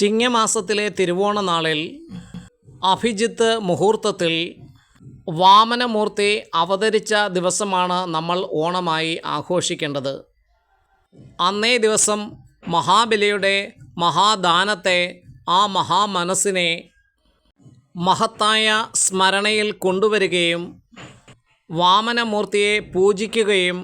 ചിങ്ങമാസത്തിലെ തിരുവോണ നാളിൽ അഭിജിത്ത് മുഹൂർത്തത്തിൽ വാമനമൂർത്തി അവതരിച്ച ദിവസമാണ് നമ്മൾ ഓണമായി ആഘോഷിക്കേണ്ടത്. അന്നേ ദിവസം മഹാബലിയുടെ മഹാദാനത്തെ ആ മഹാമനസ്സിനെ മഹത്തായ സ്മരണയിൽ കൊണ്ടുവരികയും വാമനമൂർത്തിയെ പൂജിക്കുകയും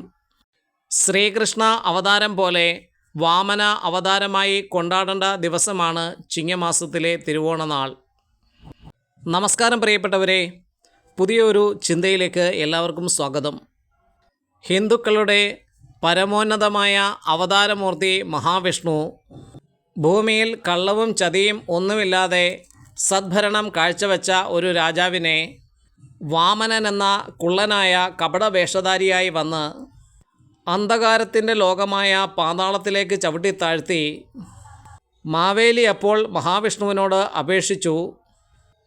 ശ്രീകൃഷ്ണ അവതാരം പോലെ വാമന അവതാരമായി കൊണ്ടാടേണ്ട ദിവസമാണ് ചിങ്ങമാസത്തിലെ തിരുവോണനാൾ നമസ്കാരം പ്രിയപ്പെട്ടവരെ പുതിയൊരു ചിന്തയിലേക്ക് എല്ലാവർക്കും സ്വാഗതം. ഹിന്ദുക്കളുടെ പരമോന്നതമായ അവതാരമൂർത്തി മഹാവിഷ്ണു ഭൂമിയിൽ കള്ളവും ചതിയും ഒന്നുമില്ലാതെ സദ്ഭരണം കാഴ്ചവെച്ച ഒരു രാജാവിനെ വാമനൻ എന്ന കുള്ളനായ കപടവേഷധാരിയായി വന്ന് അന്ധകാരത്തിന്റെ ലോകമായ പാതാളത്തിലേക്ക് ചവിട്ടിത്താഴ്ത്തി മാവേലി അപ്പോൾ മഹാവിഷ്ണുവിനോട് അപേക്ഷിച്ചു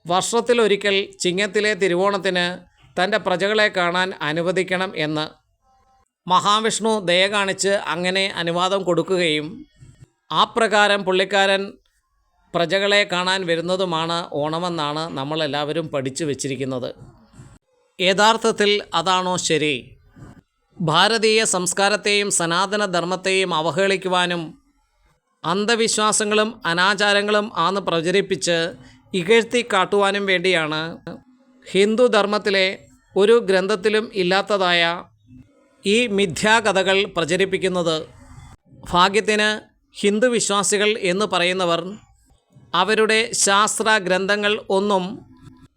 വർഷത്തിലൊരിക്കൽ ചിങ്ങത്തിലെ തിരുവോണത്തിന് തന്റെ പ്രജകളെ കാണാൻ അനുവദിക്കണം എന്ന്. മഹാവിഷ്ണു ദയ കാണിച്ച് അങ്ങനെ അനുവാദം കൊടുക്കുകയും ആ പ്രകാരം പുള്ളിക്കാരൻ പ്രജകളെ കാണാൻ വരുന്നതുമാണ് ഓണമെന്നാണ് നമ്മളെല്ലാവരും പഠിച്ചു വച്ചിരിക്കുന്നത്. യഥാർത്ഥത്തിൽ അതാണോ ശരി? ഭാരതീയ സംസ്കാരത്തെയും സനാതന ധർമ്മത്തെയും അവഹേളിക്കുവാനും അന്ധവിശ്വാസങ്ങളും അനാചാരങ്ങളും ആന്ന് പ്രചരിപ്പിച്ച് ഇകഴ്ത്തി കാട്ടുവാനും വേണ്ടിയാണ് ഹിന്ദു ധർമ്മത്തിലെ ഒരു ഗ്രന്ഥത്തിലും ഇല്ലാത്തതായ ഈ മിഥ്യാകഥകൾ പ്രചരിപ്പിക്കുന്നത്. ഭാഗ്യത്തിന് ഹിന്ദു വിശ്വാസികൾ എന്ന് പറയുന്നവർ അവരുടെ ശാസ്ത്ര ഗ്രന്ഥങ്ങൾ ഒന്നും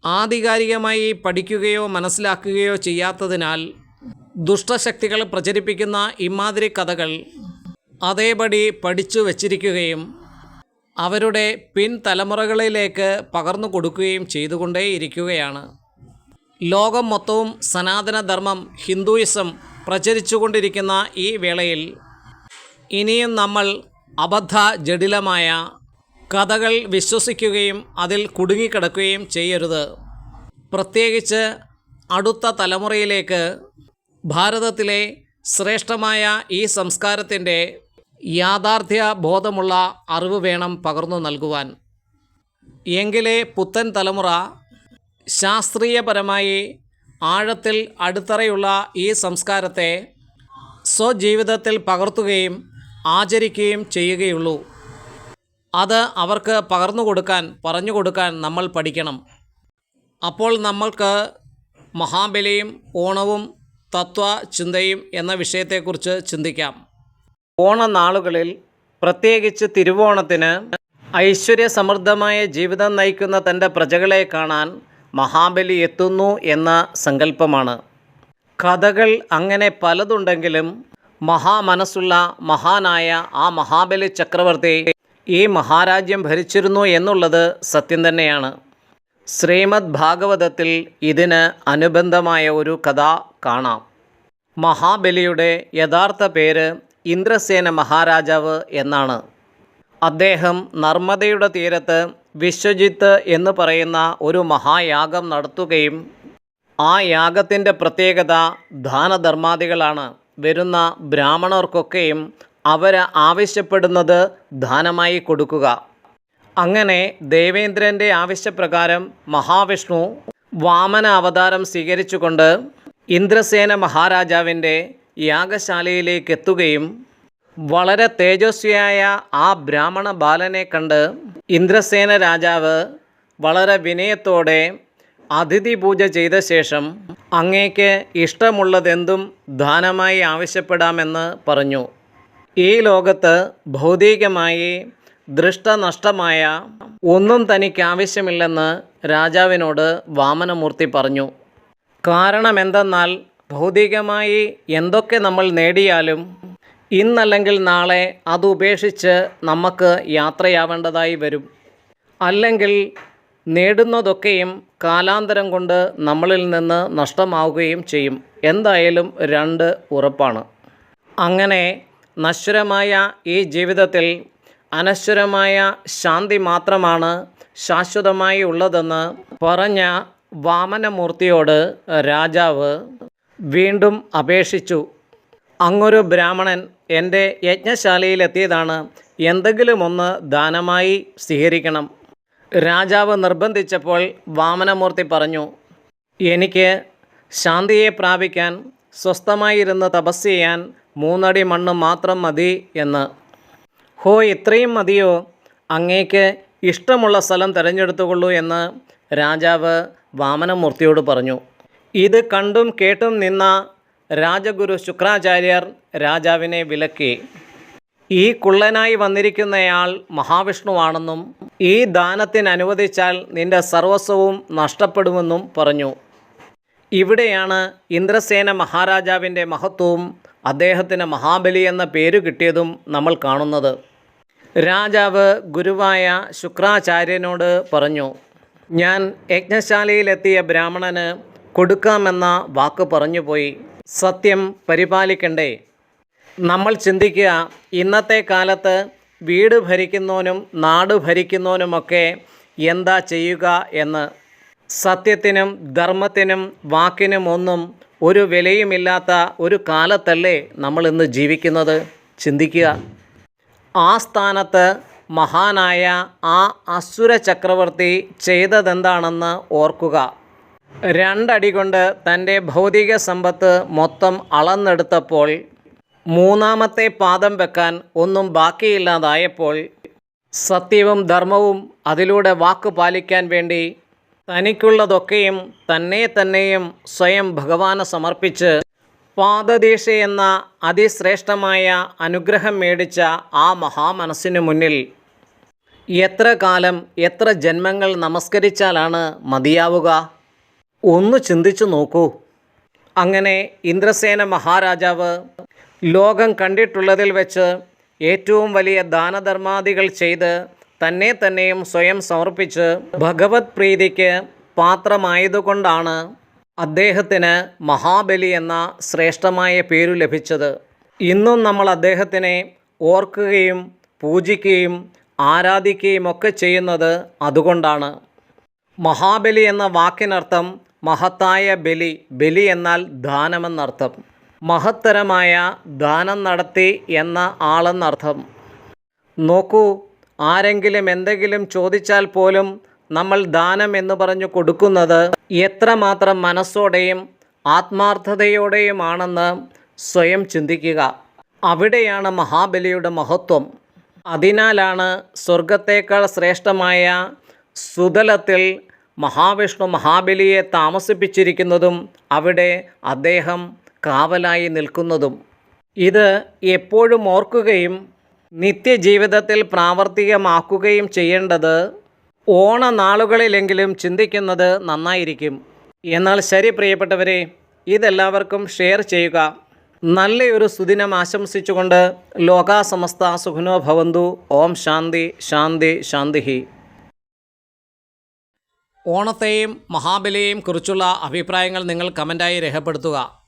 ആധികാരികമായി പഠിക്കുകയോ മനസ്സിലാക്കുകയോ ചെയ്യാത്തതിനാൽ ദുഷ്ടശക്തികൾ പ്രചരിപ്പിക്കുന്ന ഇമാതിരി കഥകൾ അതേപടി പഠിച്ചു വച്ചിരിക്കുകയും അവരുടെ പിൻതലമുറകളിലേക്ക് പകർന്നു കൊടുക്കുകയും ചെയ്തുകൊണ്ടേയിരിക്കുകയാണ്. ലോകം മൊത്തവും സനാതനധർമ്മം ഹിന്ദുയിസം പ്രചരിച്ചുകൊണ്ടിരിക്കുന്ന ഈ വേളയിൽ ഇനിയും നമ്മൾ അബദ്ധ ജടിലമായ കഥകൾ വിശ്വസിക്കുകയും അതിൽ കുടുങ്ങിക്കിടക്കുകയും ചെയ്യരുത്. പ്രത്യേകിച്ച് അടുത്ത തലമുറയിലേക്ക് ഭാരതത്തിലെ ശ്രേഷ്ഠമായ ഈ സംസ്കാരത്തിന്റെ യാഥാർത്ഥ്യ ബോധമുള്ള അറിവ് വേണം പകർന്നു നൽകുവാൻ. എങ്കിലേ പുത്തൻ തലമുറ ശാസ്ത്രീയപരമായി ആഴത്തിൽ അടിത്തറയുള്ള ഈ സംസ്കാരത്തെ സ്വജീവിതത്തിൽ പകർത്തുകയും ആചരിക്കുകയും ചെയ്യുകയുള്ളൂ. അത് അവർക്ക് പകർന്നു കൊടുക്കാൻ പറഞ്ഞു കൊടുക്കാൻ നമ്മൾ പഠിക്കണം. അപ്പോൾ നമ്മൾക്ക് മഹാബലിയും ഓണവും തത്വ ചിന്തയും എന്ന വിഷയത്തെക്കുറിച്ച് ചിന്തിക്കാം. ഓണനാളുകളിൽ പ്രത്യേകിച്ച് തിരുവോണത്തിന് ഐശ്വര്യസമൃദ്ധമായ ജീവിതം നയിക്കുന്ന തന്റെ പ്രജകളെ കാണാൻ മഹാബലി എത്തുന്നു എന്ന സങ്കല്പമാണ്. കഥകൾ അങ്ങനെ പലതുണ്ടെങ്കിലും മഹാമനസ്സുള്ള മഹാനായ ആ മഹാബലി ചക്രവർത്തി ഈ മഹാരാജ്യം ഭരിച്ചിരുന്നു എന്നുള്ളത് സത്യം തന്നെയാണ്. ശ്രീമദ് ഭാഗവതത്തിൽ ഇതിന് അനുബന്ധമായ ഒരു കഥ കാണാം. മഹാബലിയുടെ യഥാർത്ഥ പേര് ഇന്ദ്രസേന മഹാരാജാവ് എന്നാണ്. അദ്ദേഹം നർമ്മദയുടെ തീരത്ത് വിശ്വജിത്ത് എന്ന് പറയുന്ന ഒരു മഹായാഗം നടത്തുകയും ആ യാഗത്തിന്റെ പ്രത്യേകത ദാനധർമാദികളാണ്. വരുന്ന ബ്രാഹ്മണർക്കൊക്കെയും അവർ ആവശ്യപ്പെടുന്നത് ദാനമായി കൊടുക്കുക. അങ്ങനെ ദേവേന്ദ്രന്റെ ആവശ്യപ്രകാരം മഹാവിഷ്ണു വാമന അവതാരം സ്വീകരിച്ചുകൊണ്ട് ഇന്ദ്രസേന മഹാരാജാവിന്റെ യാഗശാലയിലേക്ക് എത്തുകയും വളരെ തേജസ്വിയായ ആ ബ്രാഹ്മണ ബാലനെ കണ്ട് ഇന്ദ്രസേന രാജാവ് വളരെ വിനയത്തോടെ അതിഥി പൂജ ചെയ്ത ശേഷം അങ്ങേക്ക് ഇഷ്ടമുള്ളതെന്തും ദാനമായി ആവശ്യപ്പെടാമെന്ന് പറഞ്ഞു. ഈ ലോകത്ത് ഭൗതികമായി ദൃഷ്ടനഷ്ടമായ ഒന്നും തനിക്ക് ആവശ്യമില്ലെന്ന് രാജാവിനോട് വാമനമൂർത്തി പറഞ്ഞു. കാരണമെന്തെന്നാൽ ഭൗതികമായി എന്തൊക്കെ നമ്മൾ നേടിയാലും ഇന്നല്ലെങ്കിൽ നാളെ അത് ഉപേക്ഷിച്ച് നമുക്ക് യാത്രയാവേണ്ടതായി വരും. അല്ലെങ്കിൽ നേടുന്നതൊക്കെയും കാലാന്തരം കൊണ്ട് നമ്മളിൽ നിന്ന് നഷ്ടമാവുകയും ചെയ്യും. എന്തായാലും രണ്ട് ഉറപ്പാണ്. അങ്ങനെ നശ്വരമായ ഈ ജീവിതത്തിൽ അനശ്വരമായ ശാന്തി മാത്രമാണ് ശാശ്വതമായി ഉള്ളതെന്ന് പറഞ്ഞ വാമനമൂർത്തിയോട് രാജാവ് വീണ്ടും അപേക്ഷിച്ചു. അങ്ങൊരു ബ്രാഹ്മണൻ എന്റെ യജ്ഞശാലയിലെത്തിയതാണ്. എന്തെങ്കിലും ഒന്ന് ദാനമായി സ്വീകരിക്കണം. രാജാവ് നിർബന്ധിച്ചപ്പോൾ വാമനമൂർത്തി പറഞ്ഞു എനിക്ക് ശാന്തിയെ പ്രാപിക്കാൻ സ്വസ്ഥമായിരുന്ന് തപസ് ചെയ്യാൻ മൂന്നടി മണ്ണ് മാത്രം മതി എന്ന്. ഹോ ഇത്രയും മതിയോ? അങ്ങേക്ക് ഇഷ്ടമുള്ള സ്ഥലം തിരഞ്ഞെടുത്തുകൊള്ളൂ എന്ന് രാജാവ് വാമനമൂർത്തിയോട് പറഞ്ഞു. ഇത് കണ്ടും കേട്ടും നിന്ന രാജഗുരു ശുക്രാചാര്യർ രാജാവിനെ വിലക്കി. ഈ കുള്ളനായി വന്നിരിക്കുന്നയാൾ മഹാവിഷ്ണുവാണെന്നും ഈ ദാനത്തിന് അനുവദിച്ചാൽ നിന്റെ സർവസ്വവും നഷ്ടപ്പെടുമെന്നും പറഞ്ഞു. ഇവിടെയാണ് ഇന്ദ്രസേന മഹാരാജാവിന്റെ മഹത്വവും അദ്ദേഹത്തിന് മഹാബലി എന്ന പേര് കിട്ടിയതും നമ്മൾ കാണുന്നത്. രാജാവ് ഗുരുവായ ശുക്രാചാര്യനോട് പറഞ്ഞു ഞാൻ യജ്ഞശാലയിലെത്തിയ ബ്രാഹ്മണന് കൊടുക്കാമെന്ന വാക്ക് പറഞ്ഞുപോയി. സത്യം പരിപാലിക്കണ്ടേ. നമ്മൾ ചിന്തിക്കുക ഇന്നത്തെ കാലത്ത് വീട് ഭരിക്കുന്നവനും നാട് ഭരിക്കുന്നവനുമൊക്കെ എന്താ ചെയ്യുക എന്ന്. സത്യത്തിനും ധർമ്മത്തിനും വാക്കിനും ഒന്നും ഒരു വിലയുമില്ലാത്ത ഒരു കാലത്തല്ലേ നമ്മൾ ഇന്ന് ജീവിക്കുന്നത്. ചിന്തിക്കുക. ആ സ്ഥാനത്ത് മഹാനായ ആ അസുര ചക്രവർത്തി ചെയ്തതെന്താണെന്ന് ഓർക്കുക. രണ്ടടി കൊണ്ട് തന്റെ ഭൗതിക സമ്പത്ത് മൊത്തം അളന്നെടുത്തപ്പോൾ മൂന്നാമത്തെ പാദം വെക്കാൻ ഒന്നും ബാക്കിയില്ലാതായപ്പോൾ സത്യവും ധർമ്മവും അതിലൂടെ വാക്ക് പാലിക്കാൻ വേണ്ടി തനിക്കുള്ളതൊക്കെയും തന്നെ തന്നെയും സ്വയം ഭഗവാന് സമർപ്പിച്ച് പാദദീക്ഷ എന്ന അതിശ്രേഷ്ഠമായ അനുഗ്രഹം മേടിച്ച ആ മഹാമനസ്സിനു മുന്നിൽ എത്ര കാലം എത്ര ജന്മങ്ങൾ നമസ്കരിച്ചാലാണ് മതിയാവുക? ഒന്ന് ചിന്തിച്ചു നോക്കൂ. അങ്ങനെ ഇന്ദ്രസേന മഹാരാജാവ് ലോകം കണ്ടിട്ടുള്ളതിൽ വെച്ച് ഏറ്റവും വലിയ ദാനധർമാദികൾ ചെയ്ത് തന്നെ തന്നെയും സ്വയം സമർപ്പിച്ച് ഭഗവത് പ്രീതിക്ക് പാത്രമായതുകൊണ്ടാണ് അദ്ദേഹത്തിന് മഹാബലി എന്ന ശ്രേഷ്ഠമായ പേരു ലഭിച്ചത്. ഇന്നും നമ്മൾ അദ്ദേഹത്തിനെ ഓർക്കുകയും പൂജിക്കുകയും ആരാധിക്കുകയും ഒക്കെ ചെയ്യുന്നത് അതുകൊണ്ടാണ്. മഹാബലി എന്ന വാക്കിനർത്ഥം മഹത്തായ ബലി ബലി എന്നാൽ ദാനമെന്നർത്ഥം. മഹത്തരമായ ദാനം നടത്തി എന്ന ആളെന്നർത്ഥം. നോക്കൂ ആരെങ്കിലും എന്തെങ്കിലും ചോദിച്ചാൽ പോലും നമ്മൾ ദാനം എന്ന് പറഞ്ഞു കൊടുക്കുന്നത് എത്രമാത്രം മനസ്സോടെയും ആത്മാർത്ഥതയോടെയുമാണെന്ന് സ്വയം ചിന്തിക്കുക. അവിടെയാണ് മഹാബലിയുടെ മഹത്വം. അതിനാലാണ് സ്വർഗത്തേക്കാൾ ശ്രേഷ്ഠമായ സുതലത്തിൽ മഹാവിഷ്ണു മഹാബലിയെ താമസിപ്പിച്ചിരിക്കുന്നതും അവിടെ അദ്ദേഹം കാവലായി നിൽക്കുന്നതും. ഇത് എപ്പോഴും ഓർക്കുകയും നിത്യജീവിതത്തിൽ പ്രാവർത്തികമാക്കുകയും ചെയ്യേണ്ടത് ഓണനാളുകളിലെങ്കിലും ചിന്തിക്കുന്നത് നന്നായിരിക്കും. എന്നാൽ ശരി പ്രിയപ്പെട്ടവരെ ഇതെല്ലാവർക്കും ഷെയർ ചെയ്യുക. നല്ലൊരു സുദിനം ആശംസിച്ചുകൊണ്ട് ലോകാസമസ്ത സുഖനോ ഭവന്തു. ഓം ശാന്തി ശാന്തി ശാന്തിഹി. ഓണത്തെയും മഹാബലിയെയും കുറിച്ചുള്ള അഭിപ്രായങ്ങൾ നിങ്ങൾ കമന്റായി രേഖപ്പെടുത്തുക.